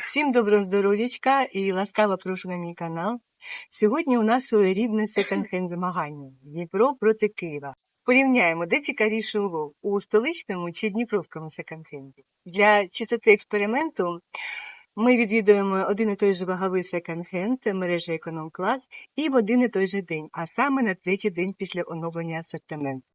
Всім доброго здоров'ячка і ласкаво прошу на мій канал. Сьогодні у нас своєрідне секонд-хенд змагання Дніпро проти Києва. Порівняємо, де цікавіший улов у столичному чи дніпровському секонд-хенді. Для чистоти експерименту ми відвідуємо один і той же ваговий секонд-хенд мережі Економ Клас і в один і той же день, а саме на третій день після оновлення асортименту.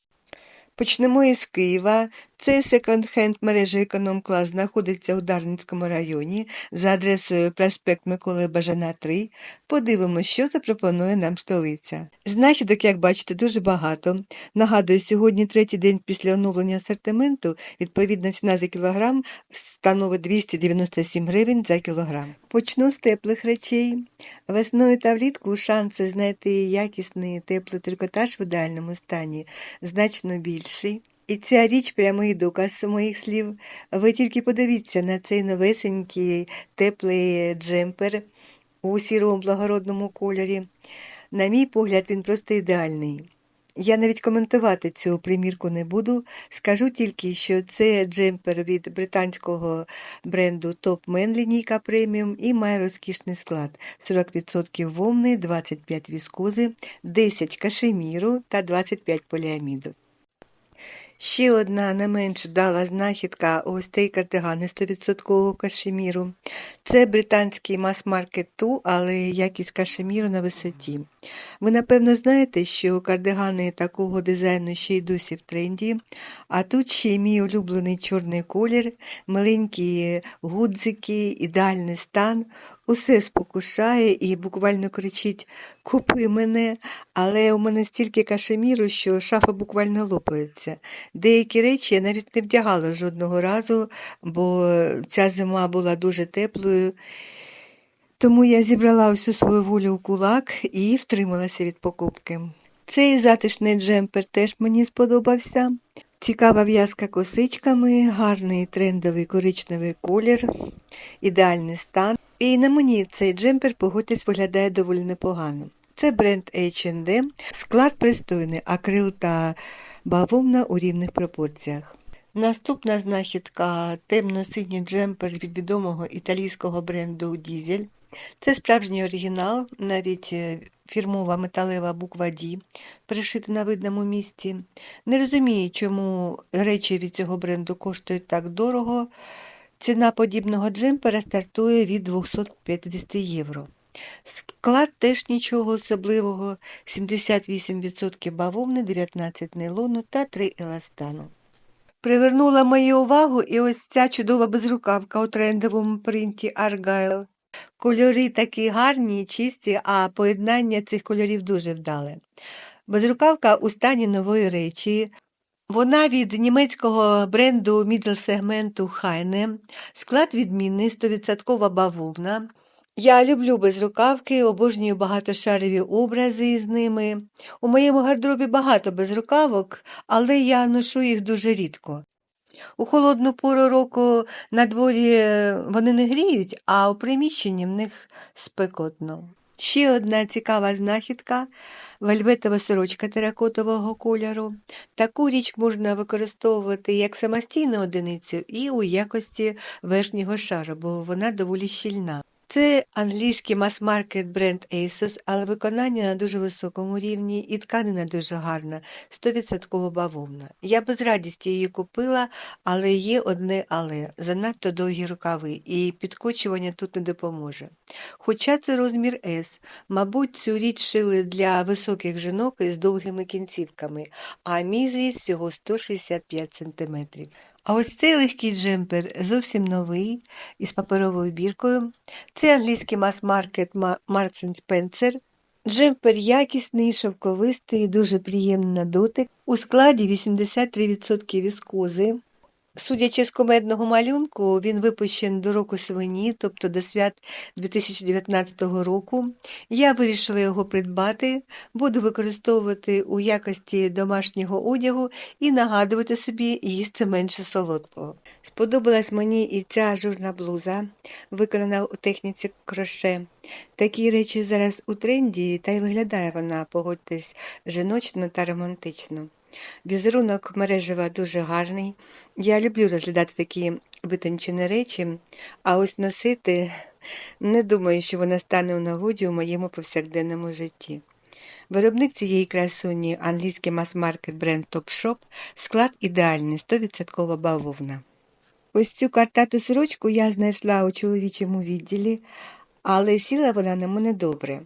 Почнемо із Києва. Цей секонд-хенд мережі Економ Клас знаходиться у Дарницькому районі за адресою проспект Миколи Бажана 3. Подивимося, що запропонує нам столиця. Знахідок, як бачите, дуже багато. Нагадую, сьогодні третій день після оновлення асортименту, відповідно ціна за кілограм становить 297 гривень за кілограм. Почну з теплих речей. Весною та влітку шанси знайти якісний теплий трикотаж в ідеальному стані значно більший. І ця річ прямий доказ моїх слів. Ви тільки подивіться на цей новесенький теплий джемпер у сірому благородному кольорі. На мій погляд, він просто ідеальний. Я навіть коментувати цю примірку не буду. Скажу тільки, що це джемпер від британського бренду Top Men лінійка преміум і має розкішний склад: 40% вовни, 25 віскози, 10 кашеміру та 25 поліаміду. Ще одна не менш вдала знахідка ось цей кардиган із 100% кашеміру. Це британський мас-маркет ту, але якість кашеміру на висоті. Ви, напевно, знаєте, що кардигани такого дизайну ще й досі в тренді, а тут ще й мій улюблений чорний колір, маленькі гудзики, ідеальний стан. Усе спокушає і буквально кричить Купи мене, але у мене стільки кашеміру, що шафа буквально лопається. Деякі речі я навіть не вдягала жодного разу, бо ця зима була дуже теплою. Тому я зібрала усю свою волю у кулак і втрималася від покупки. Цей затишний джемпер теж мені сподобався. Цікава в'язка косичками, гарний трендовий коричневий колір, ідеальний стан. І на мені цей джемпер, погодьтесь, виглядає доволі непогано. Це бренд H&M, склад пристойний, акрил та бавовна у рівних пропорціях. Наступна знахідка темно-синій джемпер від відомого італійського бренду Дізель. Це справжній оригінал, навіть е, фірмова металева буква D, пришита на видному місці. Не розумію, чому речі від цього бренду коштують так дорого. Ціна подібного джемпера стартує від 250 євро. Склад теж нічого особливого: 78% бавовни, 19 нейлону та 3 еластану. Привернула мою увагу і ось ця чудова безрукавка у трендовому принті Argyle. Кольори такі гарні і чисті, а поєднання цих кольорів дуже вдале. Безрукавка у стані нової речі. Вона від німецького бренду мідл-сегменту Хайне, склад відмінний, 100% бавовна. Я люблю безрукавки, обожнюю багатошарові образи з ними. У моєму гардеробі багато безрукавок, але я ношу їх дуже рідко. У холодну пору року на дворі вони не гріють, а у приміщенні в них спекотно. Ще одна цікава знахідка вельветова сорочка теракотового кольору. Таку річ можна використовувати як самостійну одиницю і у якості верхнього шару, бо вона доволі щільна. Це англійський мас-маркет бренд ASOS, але виконання на дуже високому рівні і тканина дуже гарна, 100% бавовна. Я би з радістю її купила, але є одне але занадто довгі рукави, і підкочування тут не допоможе. Хоча це розмір S, мабуть, цю річ шили для високих жінок із довгими кінцівками, а мій зріст всього 165 см. А ось цей легкий джемпер зовсім новий, із паперовою біркою. Це англійський мас-маркет Marks Спенсер. Джемпер якісний, шовковистий, дуже приємний на дотик. У складі 83% віскози. Судячи з комедного малюнку, він випущений до року свині, тобто до свят 2019 року. Я вирішила його придбати, буду використовувати у якості домашнього одягу і нагадувати собі їсти менше солодкого. Сподобалась мені і ця журна блуза, виконана у техніці кроше. Такі речі зараз у тренді, та й виглядає вона, погодьтесь, жіночно та романтично. Візерунок мережева дуже гарний. Я люблю розглядати такі витончені речі, а ось носити не думаю, що вона стане у нагоді у моєму повсякденному житті. Виробник цієї красуні англійський мас-маркет бренд Topshop, склад ідеальний, 100% бавовна. Ось цю картату сорочку я знайшла у чоловічому відділі, але сіла вона на мене добре.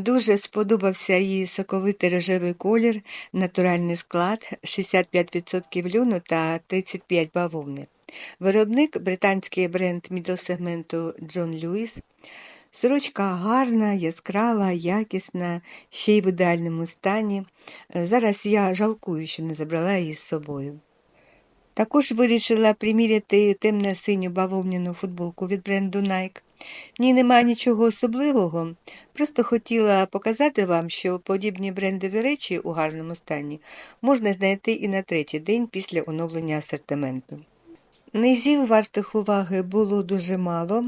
Дуже сподобався її соковитий рожевий колір, натуральний склад, 65% льону та 35 бавовни. Виробник британський бренд мідл-сегменту Джон Льюіс. Сорочка гарна, яскрава, якісна, ще й в ідеальному стані. Зараз я жалкую, що не забрала її з собою. Також вирішила приміряти темно-синю бавовняну футболку від бренду Nike. В ній немає нічого особливого, просто хотіла показати вам, що подібні брендові речі у гарному стані можна знайти і на третій день після оновлення асортименту. Низів вартих уваги було дуже мало,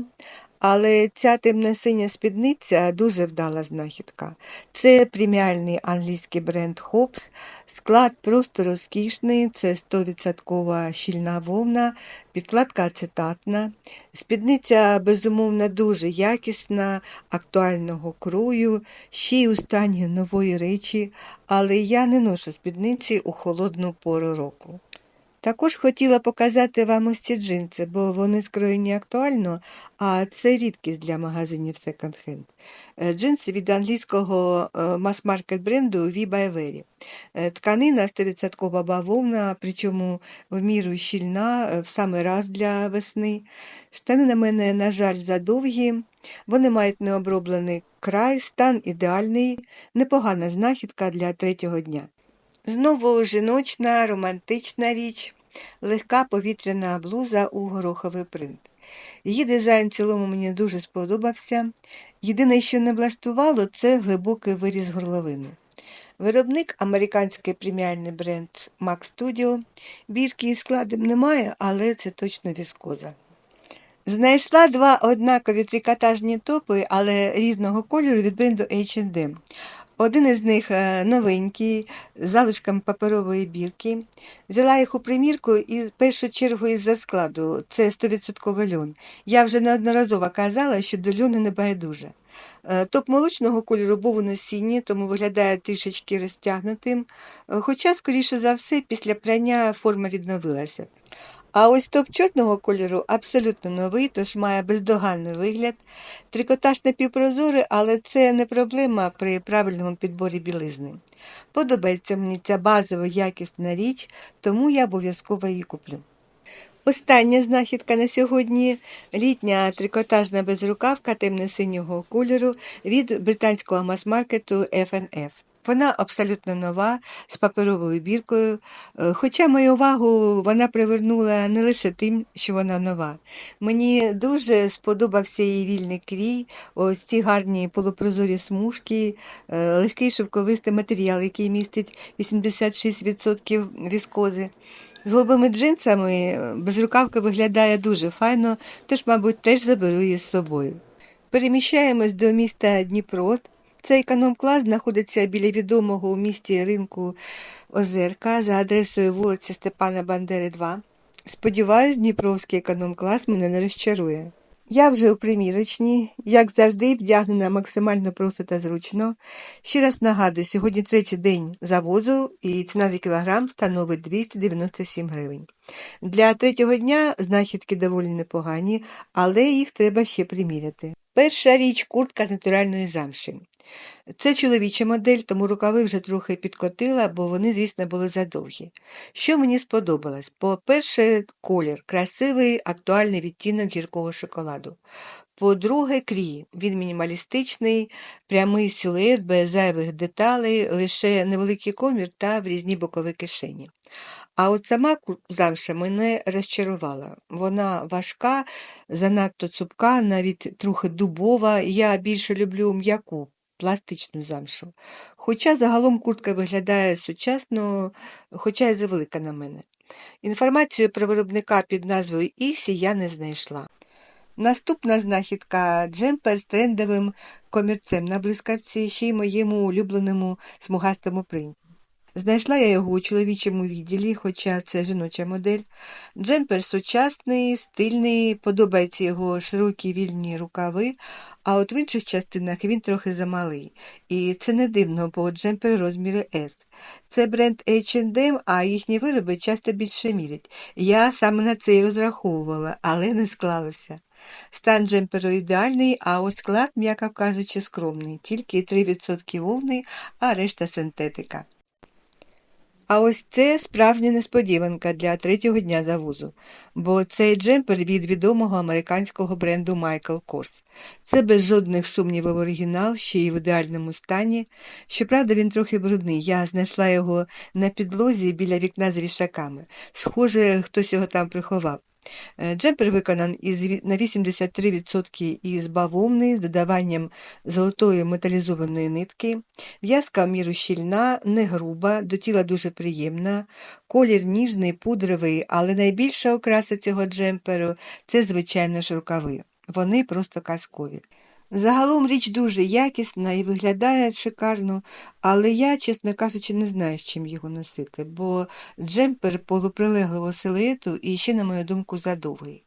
але ця темно-синя спідниця дуже вдала знахідка. Це преміальний англійський бренд Hobbs. Склад просто розкішний, це 100% щільна вовна, підкладка ацетатна. Спідниця, безумовно, дуже якісна, актуального крою, ще й у стані нової речі, але я не ношу спідниці у холодну пору року. Також хотіла показати вам ось ці джинси, бо вони скроєні актуально, а це рідкість для магазинів секонд-хенд. Е, джинси від англійського е, мас-маркет бренду. Е, тканина 100% бавовна, причому в міру щільна, в саме раз для весни. Штани на мене, на жаль, задовгі. Вони мають необроблений край, стан ідеальний, непогана знахідка для третього дня. Знову жіночна, романтична річ, легка повітряна блуза у гороховий принт. Її дизайн в цілому мені дуже сподобався. Єдине, що не влаштувало, це глибокий виріз горловини. Виробник американський преміальний бренд Max Studio. Бірки із складом немає, але це точно віскоза. Знайшла два однакові трикотажні топи, але різного кольору від бренду H&M. Один із них е, новенький, з залишком паперової бірки. Взяла їх у примірку і в першу чергу із-за складу. Це 100% льон. Я вже неодноразово казала, що до льону не байдуже. Е, топ молочного кольору був у носінні, тому виглядає трішечки розтягнутим, е, хоча, скоріше за все, після прання форма відновилася. А ось топ чорного кольору абсолютно новий, тож має бездоганний вигляд. Трикотаж напівпрозорий, але це не проблема при правильному підборі білизни. Подобається мені ця базова якісна річ, тому я обов'язково її куплю. Остання знахідка на сьогодні літня трикотажна безрукавка темно-синього кольору від британського мас-маркету FNF. Вона абсолютно нова, з паперовою біркою, е, хоча мою увагу вона привернула не лише тим, що вона нова. Мені дуже сподобався її вільний крій, ось ці гарні полупрозорі смужки, е, легкий шовковистий матеріал, який містить 86% віскози. З голубими джинсами е, безрукавка виглядає дуже файно, тож, мабуть, теж заберу її з собою. Переміщаємось до міста Дніпро. Цей економ-клас знаходиться біля відомого у місті ринку Озерка за адресою вулиця Степана Бандери, 2. Сподіваюсь, Дніпровський економ-клас мене не розчарує. Я вже у примірочній, як завжди, вдягнена максимально просто та зручно. Ще раз нагадую, сьогодні третій день завозу і ціна за кілограм становить 297 гривень. Для третього дня знахідки доволі непогані, але їх треба ще приміряти. Перша річ куртка з натуральної замші. Це чоловіча модель, тому рукави вже трохи підкотила, бо вони, звісно, були задовгі. Що мені сподобалось? По-перше, колір красивий, актуальний відтінок гіркого шоколаду. По-друге, крій. Він мінімалістичний, прямий силует без зайвих деталей, лише невеликий комір та в різні бокові кишені. А от сама замша мене розчарувала. Вона важка, занадто цупка, навіть трохи дубова. Я більше люблю м'яку пластичну замшу. Хоча загалом куртка виглядає сучасно, хоча й завелика на мене. Інформацію про виробника під назвою Ісі я не знайшла. Наступна знахідка джемпер з трендовим комірцем на блискавці ще й моєму улюбленому смугастому принці. Знайшла я його у чоловічому відділі, хоча це жіноча модель. Джемпер сучасний, стильний, подобаються його широкі вільні рукави, а от в інших частинах він трохи замалий. І це не дивно, бо джемпер розміри S. Це бренд H&M, а їхні вироби часто більше мірять. Я саме на це і розраховувала, але не склалося. Стан джемперу ідеальний, а ось склад, м'яко кажучи, скромний, тільки 3% вовни, а решта синтетика. А ось це справжня несподіванка для третього дня завозу, бо цей джемпер від відомого американського бренду Michael Kors. Це без жодних сумнівів оригінал, ще й в ідеальному стані. Щоправда, він трохи брудний. Я знайшла його на підлозі біля вікна з вішаками. Схоже, хтось його там приховав. Е, Джемпер виконаний на 83% із бавовни з додаванням золотої металізованої нитки. В'язка в міру щільна, не груба, до тіла дуже приємна, колір ніжний, пудровий, але найбільша окраса цього джемперу це, звичайно ж, рукави. Вони просто казкові. Загалом річ дуже якісна і виглядає шикарно, але я, чесно кажучи, не знаю, з чим його носити, бо джемпер полуприлеглого силуету і ще, на мою думку, задовгий.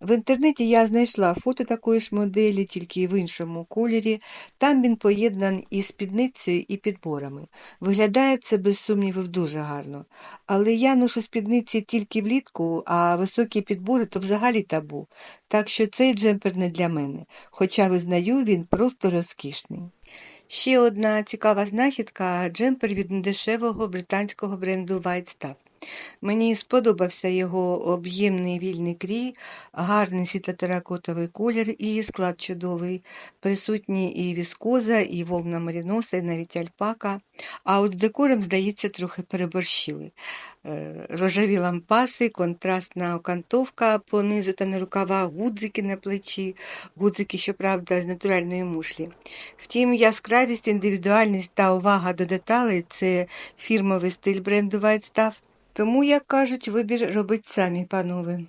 В інтернеті я знайшла фото такої ж моделі, тільки в іншому кольорі. Там він поєднан із спідницею і підборами. Виглядає це, без сумнівів, дуже гарно. Але я ношу спідниці тільки влітку, а високі підбори то взагалі табу. Так що цей джемпер не для мене, хоча визнаю, він просто розкішний. Ще одна цікава знахідка джемпер від недешевого британського бренду White Stuff. Мені сподобався його об'ємний вільний крій, гарний світлотеракотовий колір і склад чудовий, присутні і віскоза, і вовна маріноса, і навіть альпака. А от з декором, здається, трохи переборщили. Е, рожеві лампаси, контрастна окантовка понизу та на рукавах, гудзики на плечі, гудзики, щоправда, з натуральної мушлі. Втім, яскравість, індивідуальність та увага до деталей це фірмовий стиль бренду White Stuff. Тому, як кажуть, вибір робить самі, панове.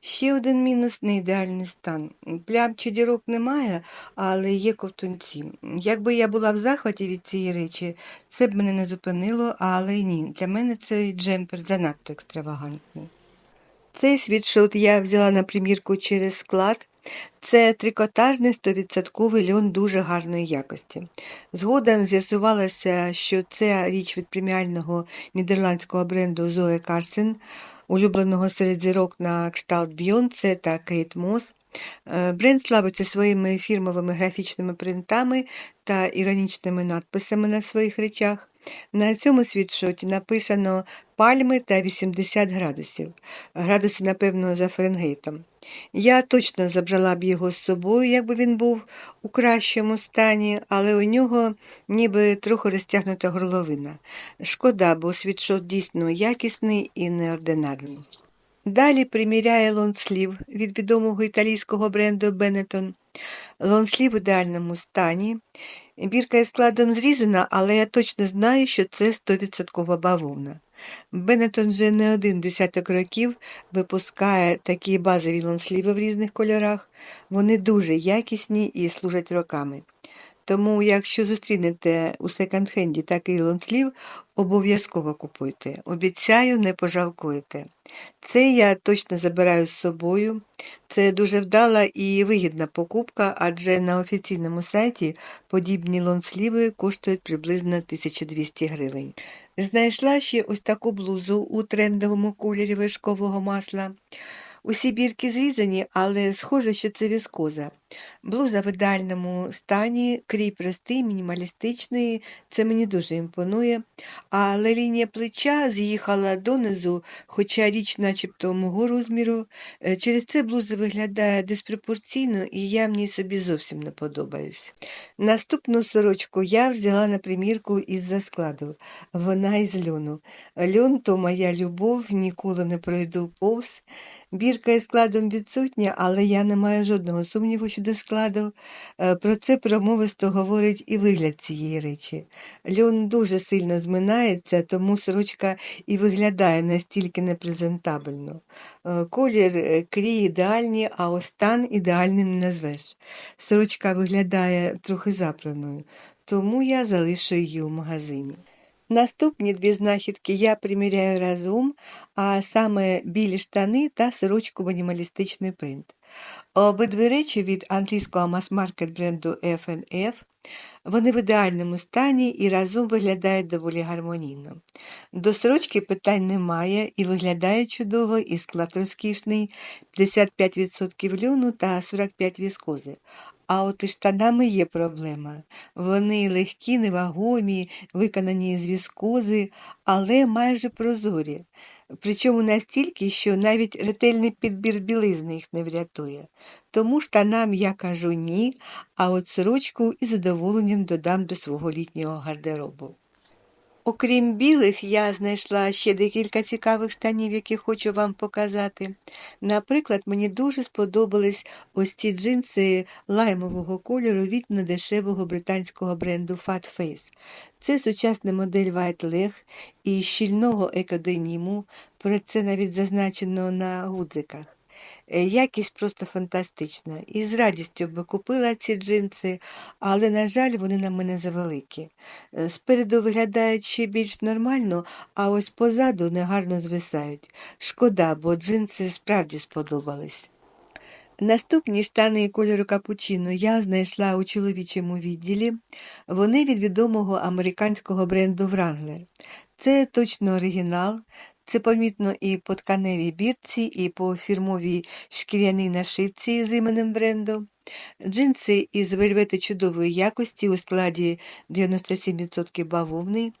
Ще один мінус неідеальний стан. Плям чи дірок немає, але є ковтунці. Якби я була в захваті від цієї речі, це б мене не зупинило, але ні. Для мене цей джемпер занадто екстравагантний. Цей світшот я взяла на примірку через склад. Це трикотажний 100% льон дуже гарної якості. Згодом з'ясувалося, що це річ від преміального нідерландського бренду Зоe Карсен, улюбленого серед зірок на кшталт Бйонце та Кейт Мос. Е, бренд славиться своїми фірмовими графічними принтами та іронічними надписами на своїх речах. На цьому світшоті написано пальми та 80 градусів. Градуси, напевно, за Фаренгейтом. Я точно забрала б його з собою, якби він був у кращому стані, але у нього ніби трохи розтягнута горловина. Шкода, бо світшот дійсно якісний і неординарний. Далі приміряє лонслів від відомого італійського бренду Benetton. Лонслів в ідеальному стані. Бірка із складом зрізана, але я точно знаю, що це 100% бавовна. Бенетон вже не один десяток років випускає такі базові лонсліви в різних кольорах. Вони дуже якісні і служать роками. Тому, якщо зустрінете у секонд-хенді такий лонслів, обов'язково купуйте. Обіцяю, не пожалкуєте. Це я точно забираю з собою. Це дуже вдала і вигідна покупка, адже на офіційному сайті подібні лонсліви коштують приблизно 1200 гривень. Знайшла ще ось таку блузу у трендовому кольорі вишкового масла. Усі бірки зрізані, але схоже, що це віскоза. Блуза в ідеальному стані, крій простий, мінімалістичний, це мені дуже імпонує. Але лінія плеча з'їхала донизу, хоча річ начебто мого розміру. Е, через це блуза виглядає диспропорційно і я в ній собі зовсім не подобаюсь. Наступну сорочку я взяла на примірку із-за складу. Вона із льону. Льон то моя любов, ніколи не пройду повз. Бірка із складом відсутня, але я не маю жодного сумніву щодо складу. Е, про це промовисто говорить і вигляд цієї речі. Льон дуже сильно зминається, тому сорочка і виглядає настільки непрезентабельно. Е, колір е, крій ідеальні, а остан ідеальним не назвеш. Сорочка виглядає трохи запраною, тому я залишу її у магазині. Наступні дві знахідки я приміряю разом, а саме білі штани та сорочку в анімалістичний принт. Обидві речі від англійського мас-маркет бренду F&F. Вони в ідеальному стані і разом виглядають доволі гармонійно. До сорочки питань немає і виглядає чудово, і склад розкішний 55% льону та 45% віскози. А от із штанами є проблема. Вони легкі, невагомі, виконані з віскози, але майже прозорі. Причому настільки, що навіть ретельний підбір білизни їх не врятує. Тому штанам я кажу ні, а от сорочку із задоволенням додам до свого літнього гардеробу. Окрім білих, я знайшла ще декілька цікавих штанів, які хочу вам показати. Наприклад, мені дуже сподобались ось ці джинси лаймового кольору від недешевого британського бренду Fat Face. Це сучасна модель White Leg і щільного екоденіму, про це навіть зазначено на гудзиках. Е, Якість просто фантастична. І з радістю би купила ці джинси, але, на жаль, вони на мене завеликі. Е, Спереду виглядають ще більш нормально, а ось позаду негарно звисають. Шкода, бо джинси справді сподобались. Наступні штани кольору капучино я знайшла у чоловічому відділі. Вони від відомого американського бренду Wrangler. Це точно оригінал. Це помітно і по тканевій бірці, і по фірмовій шкіряній нашивці з іменем бренду. Джинси із вельвети чудової якості у складі 97% бавовни.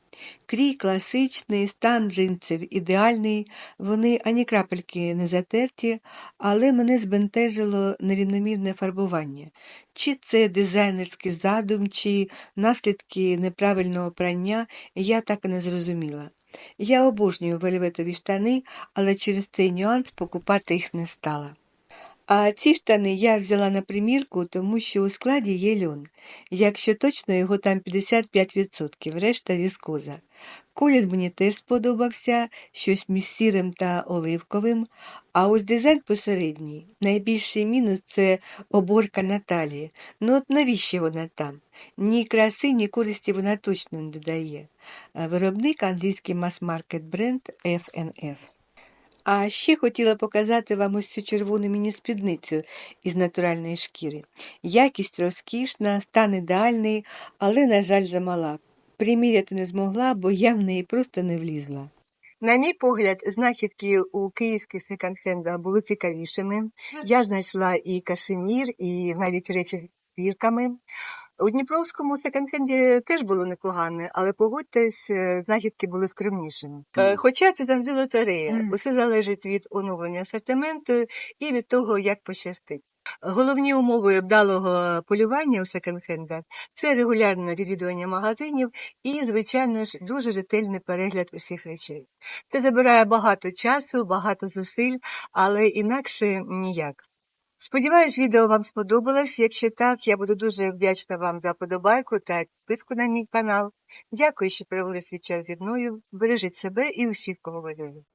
Крій класичний, стан джинсів ідеальний, вони ані крапельки не затерті, але мене збентежило нерівномірне фарбування. Чи це дизайнерський задум, чи наслідки неправильного прання, я так і не зрозуміла. Я обожнюю вельветові штани, але через цей нюанс покупати їх не стала. А ці штани я взяла на примірку, тому що у складі є льон. Якщо точно, його там 55%, решта віскоза. Колір мені теж сподобався, щось між сірим та оливковим, а ось дизайн посередній. Найбільший мінус це оборка на талії. Ну от навіщо вона там? Ні краси, ні користі вона точно не додає. Виробник англійський мас-маркет бренд F&F. А ще хотіла показати вам ось цю червону міні-спідницю із натуральної шкіри. Якість розкішна, стан ідеальний, але, на жаль, замала. Приміряти не змогла, бо я в неї просто не влізла. На мій погляд, знахідки у київських секонд-хендах були цікавішими. Я знайшла і кашемір, і навіть речі з бірками. У Дніпровському секонд-хенді теж було непогане, але погодьтесь, е, знахідки були скромнішими. Е, Хоча це завжди лотерея. Мгм. Усе залежить від оновлення асортименту і від того, як пощастить. Головні умови вдалого полювання у секонд-хендах – це регулярне відвідування магазинів і, звичайно ж, дуже ретельний перегляд усіх речей. Це забирає багато часу, багато зусиль, але інакше ніяк. Сподіваюсь, відео вам сподобалось. Якщо так, я буду дуже вдячна вам за подобайку та підписку на мій канал. Дякую, що провели свій час зі мною. Бережіть себе і усіх, кого ви любите.